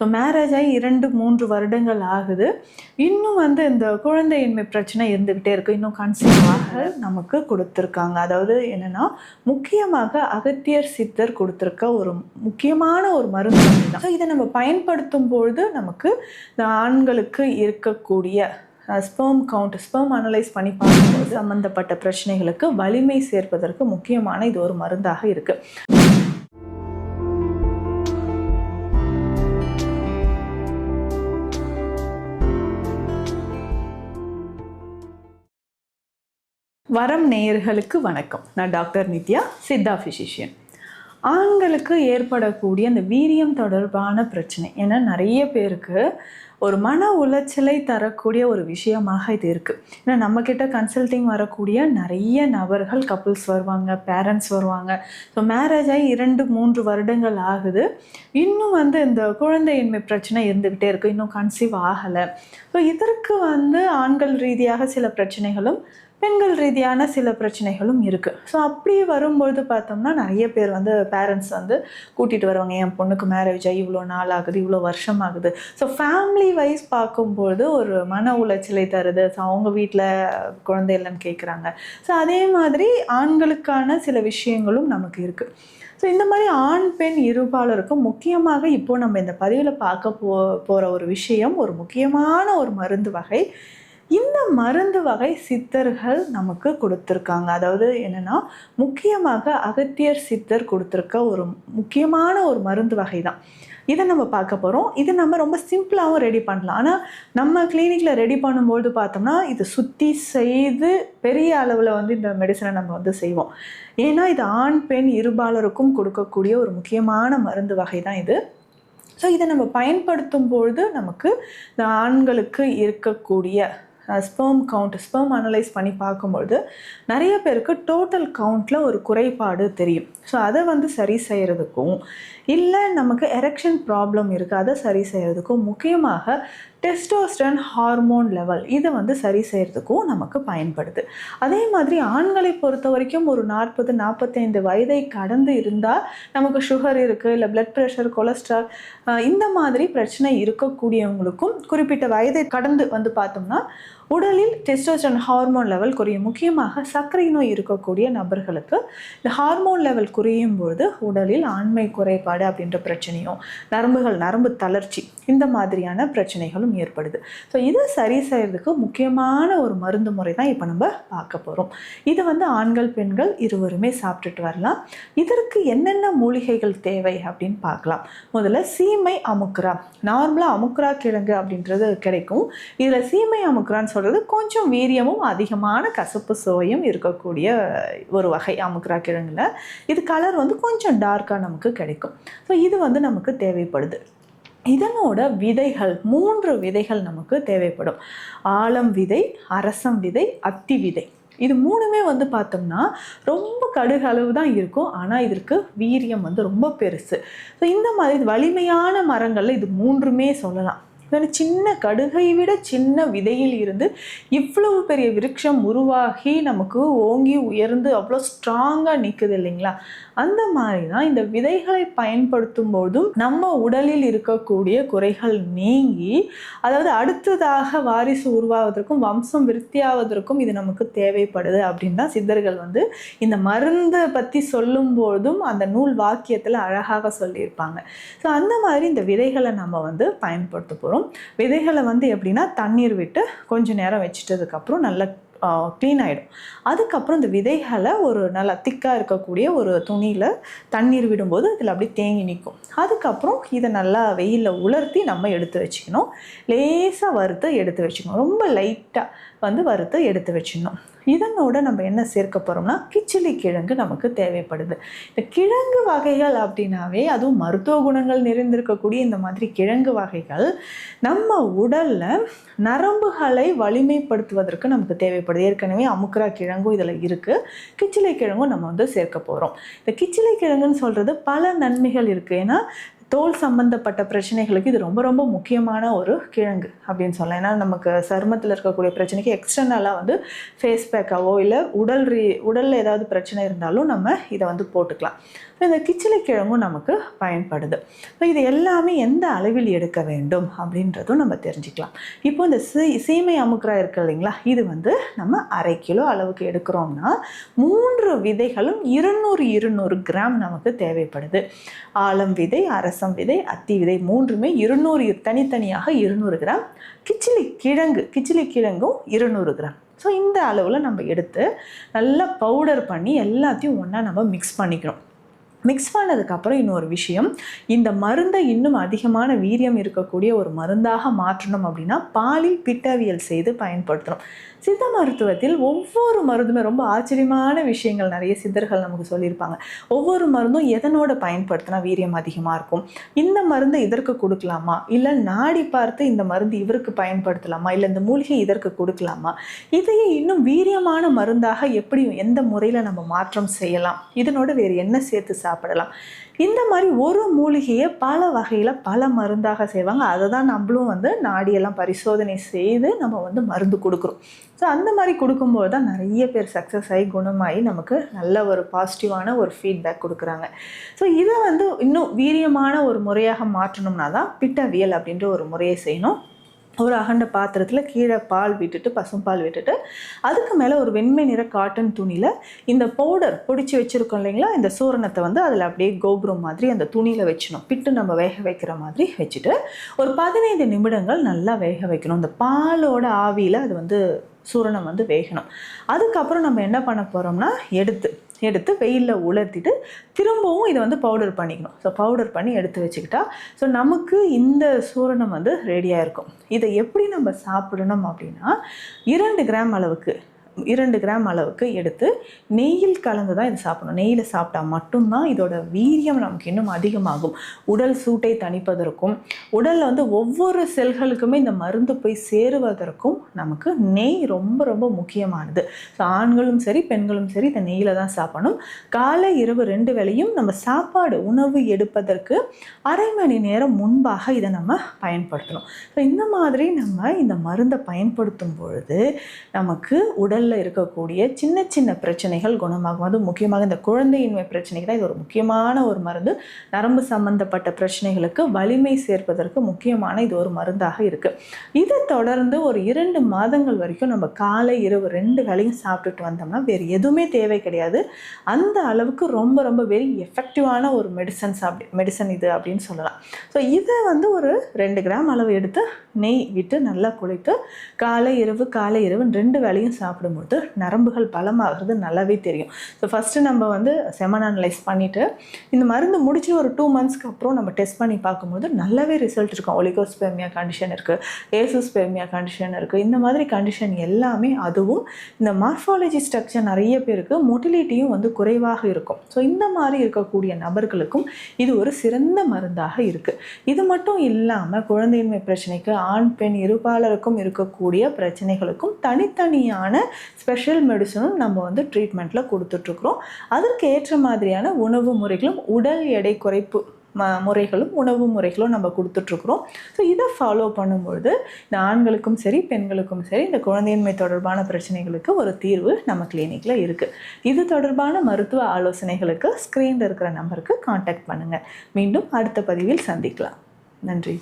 So marriage ஆகி இரண்டு மூன்று வருடங்கள் ஆகுது. இன்னும் வந்து இந்த குழந்தையின்மை பிரச்சனை இருந்துக்கிட்டே இருக்கு. இன்னும் கன்சீவ் நமக்கு கொடுத்துருக்காங்க. அதாவது என்னன்னா முக்கியமாக அகத்தியர் சித்தர் கொடுத்துருக்க ஒரு முக்கியமான ஒரு மருந்து தான் ஸோ இதை நம்ம பயன்படுத்தும் பொழுது நமக்கு இந்த ஆண்களுக்கு இருக்கக்கூடிய ஸ்பெர்ம் கவுண்ட் ஸ்பெர்ம் அனலைஸ் பண்ணி பார்க்கும்போது சம்மந்தப்பட்ட பிரச்சனைகளுக்கு வலிமை சேர்ப்பதற்கு முக்கியமான இது ஒரு மருந்தாக இருக்குது வரம் நேயர்களுக்கு வணக்கம். நான் டாக்டர் நித்யா சித்தா ஃபிசிஷியன் ஆண்களுக்கு ஏற்படக்கூடிய அந்த வீரியம் தொடர்பான பிரச்சனை. ஏன்னா நிறைய பேருக்கு ஒரு மன உளைச்சலை தரக்கூடிய ஒரு விஷயமாக இது இருக்குது ஏன்னா நம்மக்கிட்ட கன்சல்டிங் வரக்கூடிய நிறைய நபர்கள் கப்புள்ஸ் வருவாங்க பேரண்ட்ஸ் வருவாங்க. ஸோ மேரேஜ் ஆகி இரண்டு மூன்று வருடங்கள் ஆகுது. இன்னும் வந்து இந்த குழந்தையின்மை பிரச்சனை இருந்துக்கிட்டே இருக்குது இன்னும் கன்சீவ் ஆகலை. ஸோ இதற்கு வந்து ஆண்கள் ரீதியாக சில பிரச்சனைகளும் பெண்கள் ரீதியான சில பிரச்சனைகளும் இருக்குது ஸோ அப்படி வரும்பொழுது பார்த்தோம்னா நிறைய பேர் வந்து பேரண்ட்ஸ் வந்து கூட்டிகிட்டு வருவாங்க. என் பொண்ணுக்கு மேரேஜ் ஆகி இவ்வளோ நாள் ஆகுது இவ்வளோ வருஷம் ஆகுது. ஸோ ஃபேமிலி வைஸ் பார்க்கும்பொழுது ஒரு மன உளைச்சலை தருது. ஸோ அவங்க வீட்டில் குழந்தை இல்லைன்னு கேட்குறாங்க ஸோ அதே மாதிரி ஆண்களுக்கான சில விஷயங்களும் நமக்கு இருக்குது ஸோ இந்த மாதிரி ஆண் பெண் இருபாலருக்கும் முக்கியமாக இப்போது நம்ம இந்த பதிவில் பார்க்க போ போகிற ஒரு விஷயம் ஒரு முக்கியமான ஒரு மருந்து வகை இந்த மருந்து வகை சித்தர்கள் நமக்கு கொடுத்துருக்காங்க. அதாவது என்னென்னா முக்கியமாக அகத்தியர் சித்தர் கொடுத்துருக்க ஒரு முக்கியமான ஒரு மருந்து வகை தான். இதை நம்ம பார்க்க போகிறோம் இது நம்ம ரொம்ப சிம்பிளாகவும் ரெடி பண்ணலாம். ஆனால் நம்ம கிளினிக்கில் ரெடி பண்ணும்போது பார்த்தோம்னா இது சுற்றி செய்து பெரிய அளவில் வந்து இந்த மெடிசனை நம்ம வந்து செய்வோம். ஏன்னா இது ஆண் பெண் இருபாலருக்கும் கொடுக்கக்கூடிய ஒரு முக்கியமான மருந்து வகை தான் இது. ஸோ இதை நம்ம பயன்படுத்தும் பொழுது நமக்கு இந்த ஆண்களுக்கு இருக்கக்கூடிய ஸ்பெர்ம் கவுண்ட் ஸ்பெர்ம் அனலைஸ் பண்ணி பார்க்கும்பொழுது நிறைய பேருக்கு டோட்டல் கவுண்ட்டில் ஒரு குறைபாடு தெரியும். ஸோ அதை வந்து சரி செய்கிறதுக்கும் இல்லை நமக்கு எரெக்ஷன் ப்ராப்ளம் இருக்குது அதை சரி செய்கிறதுக்கும் முக்கியமாக டெஸ்டோஸ்டன் ஹார்மோன் லெவல் இதை வந்து சரி செய்கிறதுக்கும் நமக்கு பயன்படுது. அதே மாதிரி ஆண்களை பொறுத்த வரைக்கும் ஒரு நாற்பது நாற்பத்தைந்து வயதை கடந்து இருந்தால் நமக்கு சுகர் இருக்குது இல்லை பிளட் ப்ரெஷர் கொலஸ்ட்ரால் இந்த மாதிரி பிரச்சனை இருக்கக்கூடியவங்களுக்கும் குறிப்பிட்ட வயதை கடந்து வந்து பார்த்தோம்னா உடலில் டெஸ்டோஸ்டன் ஹார்மோன் லெவல் குறையும். முக்கியமாக சர்க்கரை நோய் இருக்கக்கூடிய நபர்களுக்கு இந்த ஹார்மோன் லெவல் குறையும் பொழுது உடலில் ஆண்மை குறைபாடு அப்படின்ற பிரச்சனையும் நரம்புகள் நரம்பு தளர்ச்சி இந்த மாதிரியான பிரச்சனைகளும் ஏற்படுது. ஸோ இதை சரி செய்கிறதுக்கு முக்கியமான ஒரு மருந்து முறை தான் இப்போ நம்ம பார்க்க போகிறோம் இது வந்து ஆண்கள் பெண்கள் இருவருமே சாப்பிட்டுட்டு வரலாம். இதற்கு என்னென்ன மூலிகைகள் தேவை அப்படின்னு பார்க்கலாம். முதல்ல சீமை அமுக்குரா நார்மலாக அமுக்குரா கிழங்கு அப்படின்றது கிடைக்கும். இதில் சீமை அமுக்குரான்னு சொல்கிறது கொஞ்சம் வீரியமும் அதிகமான கசப்பு சுவையும் இருக்கக்கூடிய ஒரு வகை அமுக்குரா கிழங்குல. இது கலர் வந்து கொஞ்சம் டார்க்காக நமக்கு கிடைக்கும். ஸோ இது வந்து நமக்கு தேவைப்படுது. இதனோட விதைகள் மூன்று விதைகள் நமக்கு தேவைப்படும். ஆலம் விதை அரசம் விதை அத்தி விதை. இது மூணுமே வந்து பார்த்தோம்னா ரொம்ப கடுகு அளவு தான் இருக்கும். ஆனால் இதற்கு வீரியம் வந்து ரொம்ப பெருசு. ஸோ இந்த மாதிரி வலிமையான மரங்களில் இது மூன்றுமே சொல்லலாம். இதில் சின்ன கடுகை விட சின்ன விதையில் இருந்து இவ்வளவு பெரிய விருட்சம் உருவாகி நமக்கு ஓங்கி உயர்ந்து அவ்வளோ ஸ்ட்ராங்காக நிற்குது இல்லைங்களா? அந்த மாதிரி தான் இந்த விதைகளை பயன்படுத்தும் போதும் நம்ம உடலில் இருக்கக்கூடிய குறைகள் நீங்கி அதாவது அடுத்ததாக வாரிசு உருவாவதற்கும் வம்சம் விருத்தியாவதற்கும் இது நமக்கு தேவைப்படுது அப்படின்னு தான் சித்தர்கள் வந்து இந்த மருந்தை பற்றி சொல்லும்போதும் அந்த நூல் வாக்கியத்தில் அழகாக சொல்லியிருப்பாங்க. ஸோ அந்த மாதிரி இந்த விதைகளை நம்ம வந்து பயன்படுத்த போகிறோம் விதைகளை வந்து எப்படின்னா தண்ணீர் விட்டு கொஞ்சம் நேரம் வச்சிட்டதுக்கப்புறம் நல்லா க்ளீன் ஆகிடும் அதுக்கப்புறம் இந்த விதைகளை ஒரு நல்லா திக்காக இருக்கக்கூடிய ஒரு துணியில் தண்ணீர் விடும்போது இதில் அப்படியே தேங்கி நிற்கும். அதுக்கப்புறம் இதை நல்லா வெயிலில் உலர்த்தி நம்ம எடுத்து வச்சுக்கணும். லேசாக வறுத்து எடுத்து வச்சுக்கணும். ரொம்ப லைட்டாக வந்து வறுத்து எடுத்து வச்சிடணும் இதனோட நம்ம என்ன சேர்க்க போகிறோம்னா கிச்சிலி கிழங்கு நமக்கு தேவைப்படுது. இந்த கிழங்கு வகைகள் அப்படின்னாவே அதுவும் மருத்துவ குணங்கள் நிறைந்திருக்கக்கூடிய இந்த மாதிரி கிழங்கு வகைகள் நம்ம உடலில் நரம்புகளை வலிமைப்படுத்துவதற்கு நமக்கு தேவைப்படுது. ஏற்கனவே அமுக்கரா கிழங்கும் இதில் இருக்குது கிச்சிலை கிழங்கும் நம்ம வந்து சேர்க்க போகிறோம் இந்த கிச்சிலை கிழங்குன்னு சொல்கிறது பல நன்மைகள் இருக்குது ஏன்னா தோல் சம்பந்தப்பட்ட பிரச்சனைகளுக்கு இது ரொம்ப ரொம்ப முக்கியமான ஒரு கிழங்கு அப்படின்னு சொல்லலாம். ஏன்னா நமக்கு சருமத்தில் இருக்கக்கூடிய பிரச்சனைக்கு எக்ஸ்டர்னலாக வந்து ஃபேஸ் பேக்காவோ இல்லை உடல் ரீ உடலில் ஏதாவது பிரச்சனை இருந்தாலும் நம்ம இதை வந்து போட்டுக்கலாம். இப்போ இந்த கிச்சிலை கிழங்கும் நமக்கு பயன்படுது. இப்போ இது எல்லாமே எந்த அளவில் எடுக்க வேண்டும் அப்படின்றதும் நம்ம தெரிஞ்சுக்கலாம். இப்போ இந்த சீ சீமை அமுக்கிறா இருக்கு இல்லைங்களா? இது வந்து நம்ம அரை கிலோ அளவுக்கு எடுக்கிறோம்னா மூன்று விதைகளும் இருநூறு இருநூறு கிராம் நமக்கு தேவைப்படுது. ஆலம் விதை அரசம் விதை அத்தி விதை மூன்றுமே இருநூறு தனித்தனியாக இருநூறு கிராம். கிச்சிலி கிழங்கு கிச்சிலி கிழங்கும் இருநூறு கிராம். ஸோ இந்த அளவில் நம்ம எடுத்து நல்லா பவுடர் பண்ணி எல்லாத்தையும் ஒன்றா நம்ம மிக்ஸ் பண்ணிக்கிறோம். மிக்ஸ் பண்ணதுக்கப்புறம் இன்னொரு விஷயம். இந்த மருந்தை இன்னும் அதிகமான வீரியம் இருக்கக்கூடிய ஒரு மருந்தாக மாற்றணும் அப்படின்னா பாலில் பிட்டவியல் செய்து பயன்படுத்தணும். சித்த மருத்துவத்தில் ஒவ்வொரு மருந்துமே ரொம்ப ஆச்சரியமான விஷயங்கள் நிறைய சித்தர்கள் நமக்கு சொல்லியிருப்பாங்க. ஒவ்வொரு மருந்தும் எதனோட பயன்படுத்தினா வீரியம் அதிகமாக இருக்கும்? இந்த மருந்தை இதற்கு கொடுக்கலாமா? இல்லை நாடி பார்த்து இந்த மருந்து இவருக்கு பயன்படுத்தலாமா? இல்லை இந்த மூலிகை இதற்கு கொடுக்கலாமா? இதையே இன்னும் வீரியமான மருந்தாக எப்படி எந்த முறையில் நம்ம மாற்றம் செய்யலாம்? இதனோட வேறு என்ன சேர்த்து சாப்பிடலாம்? இந்த மாதிரி ஒரு மூலிகையை பல வகையில் பல மருந்தாக செய்வாங்க. அதை தான் நம்மளும் வந்து நாடியெல்லாம் பரிசோதனை செய்து நம்ம வந்து மருந்து கொடுக்குறோம். ஸோ அந்த மாதிரி கொடுக்கும்போது தான் நிறைய பேர் சக்ஸஸ் ஆகி குணமாகி நமக்கு நல்ல ஒரு பாசிட்டிவான ஒரு ஃபீட்பேக் கொடுக்குறாங்க. ஸோ இதை வந்து இன்னும் வீரியமான ஒரு முறையாக மாற்றணும்னா தான் பிட்டவியல் அப்படின்ற ஒரு முறையை செய்யணும். ஒரு அகண்ட பாத்திரத்தில் கீழே பால் விட்டுட்டு பசும்பால் விட்டுட்டு அதுக்கு மேலே ஒரு வெண்மை நிற காட்டன் துணியில் இந்த பவுடர் பிடிச்சி வச்சுருக்கோம் இல்லைங்களா? இந்த சூரணத்தை வந்து அதில் அப்படியே கோபுரம் மாதிரி அந்த துணியில் வச்சிடணும். பிட்டு நம்ம வேக வைக்கிற மாதிரி வச்சுட்டு ஒரு பதினைந்து நிமிடங்கள் நல்லா வேக வைக்கணும். இந்த பாலோட ஆவியில் அது வந்து சூரணம் வந்து வேகணும். அதுக்கப்புறம் நம்ம என்ன பண்ண போகிறோம்னா எடுத்து எடுத்து வெயிலில் உலர்த்திட்டு திரும்பவும் இதை வந்து பவுடர் பண்ணிக்கணும். ஸோ பவுடர் பண்ணி எடுத்து வச்சுக்கிட்டா ஸோ நமக்கு இந்த சூரணம் வந்து ரெடியாக இருக்கும். இதை எப்படி நம்ம சாப்பிடணும் அப்படின்னா இரண்டு கிராம் அளவுக்கு இரண்டு கிராம் அளவுக்கு எடுத்து நெய்யில் கலந்து தான் இது சாப்பிடணும். நெய்யில் சாப்பிட்டா மட்டும்தான் இதோட வீரியம் நமக்கு இன்னும் அதிகமாகும். உடல் சூட்டை தணிப்பதற்கும் உடலில் வந்து ஒவ்வொரு செல்களுக்குமே இந்த மருந்து போய் சேருவதற்கும் நமக்கு நெய் ரொம்ப ரொம்ப முக்கியமானது. ஸோ ஆண்களும் சரி பெண்களும் சரி இந்த நெய்யில் தான் சாப்பிடணும். காலை இரவு ரெண்டு வேளையும் நம்ம சாப்பாடு உணவு எடுப்பதற்கு அரை மணி நேரம் முன்பாக இதை நம்ம பயன்படுத்தணும். ஸோ இந்த மாதிரி நம்ம இந்த மருந்தை பயன்படுத்தும் பொழுது நமக்கு உடல் உடலில் இருக்கக்கூடிய சின்ன சின்ன பிரச்சனைகள் குணமாகும் அது முக்கியமாக இந்த குழந்தையின்மை பிரச்சனைக்கு தான் இது ஒரு முக்கியமான ஒரு மருந்து. நரம்பு சம்பந்தப்பட்ட பிரச்சனைகளுக்கு வலிமை சேர்ப்பதற்கு முக்கியமான இது ஒரு மருந்தாக இருக்குது இதை தொடர்ந்து ஒரு இரண்டு மாதங்கள் வரைக்கும் நம்ம காலை இரவு ரெண்டு வேலையும் சாப்பிட்டுட்டு வந்தோம்னா வேறு எதுவுமே தேவை கிடையாது. அந்த அளவுக்கு ரொம்ப ரொம்ப வெரி எஃபெக்டிவான ஒரு மெடிசன்ஸ் அப்படி மெடிசன் இது அப்படின்னு சொல்லலாம். ஸோ இதை வந்து ஒரு ரெண்டு கிராம் அளவு எடுத்து நெய் விட்டு நல்லா குளித்து காலை இரவு காலை இரவு ரெண்டு வேலையும் சாப்பிடும்போது நரம்புகள் பலமாகிறது நல்லாவே தெரியும். ஸோ ஃபஸ்ட்டு நம்ம வந்து செமன் அனலைஸ் பண்ணிவிட்டு இந்த மருந்து முடிச்சு ஒரு டூ மந்த்ஸ்க்கு அப்புறம் நம்ம டெஸ்ட் பண்ணி பார்க்கும்போது நல்லாவே ரிசல்ட் இருக்கும். ஒலிகோஸ்பெர்மியா கண்டிஷன் இருக்குது ஏசுஸ்பெர்மியா கண்டிஷன் இருக்குது இந்த மாதிரி கண்டிஷன் எல்லாமே அதுவும் இந்த மார்ஃபாலஜி ஸ்ட்ரக்சர் நிறைய பேருக்கு மொட்டிலிட்டியும் வந்து குறைவாக இருக்கும். ஸோ இந்த மாதிரி இருக்கக்கூடிய நபர்களுக்கும் இது ஒரு சிறந்த மருந்தாக இருக்குது இது மட்டும் இல்லாமல் குழந்தையின்மை பிரச்சனைக்கு ஆண் பெண் இருபாலருக்கும் இருக்கக்கூடிய பிரச்சனைகளுக்கும் தனித்தனியான ஸ்பெஷல் மெடிசனும் நம்ம வந்து ட்ரீட்மெண்ட்டில் கொடுத்துட்ருக்குறோம். அதற்கு ஏற்ற மாதிரியான உணவு முறைகளும் உடல் எடை குறைப்பு ம முறைகளும் உணவு முறைகளும் நம்ம கொடுத்துட்ருக்குறோம். ஸோ இதை ஃபாலோ பண்ணும்பொழுது இந்த ஆண்களுக்கும் சரி பெண்களுக்கும் சரி இந்த குழந்தையின்மை தொடர்பான பிரச்சனைகளுக்கு ஒரு தீர்வு நம்ம கிளினிக்கில் இருக்குது இது தொடர்பான மருத்துவ ஆலோசனைகளுக்கு ஸ்க்ரீனில் இருக்கிற நம்பருக்கு காண்டாக்ட் பண்ணுங்கள் மீண்டும் அடுத்த பதிவில் சந்திக்கலாம். நன்றி.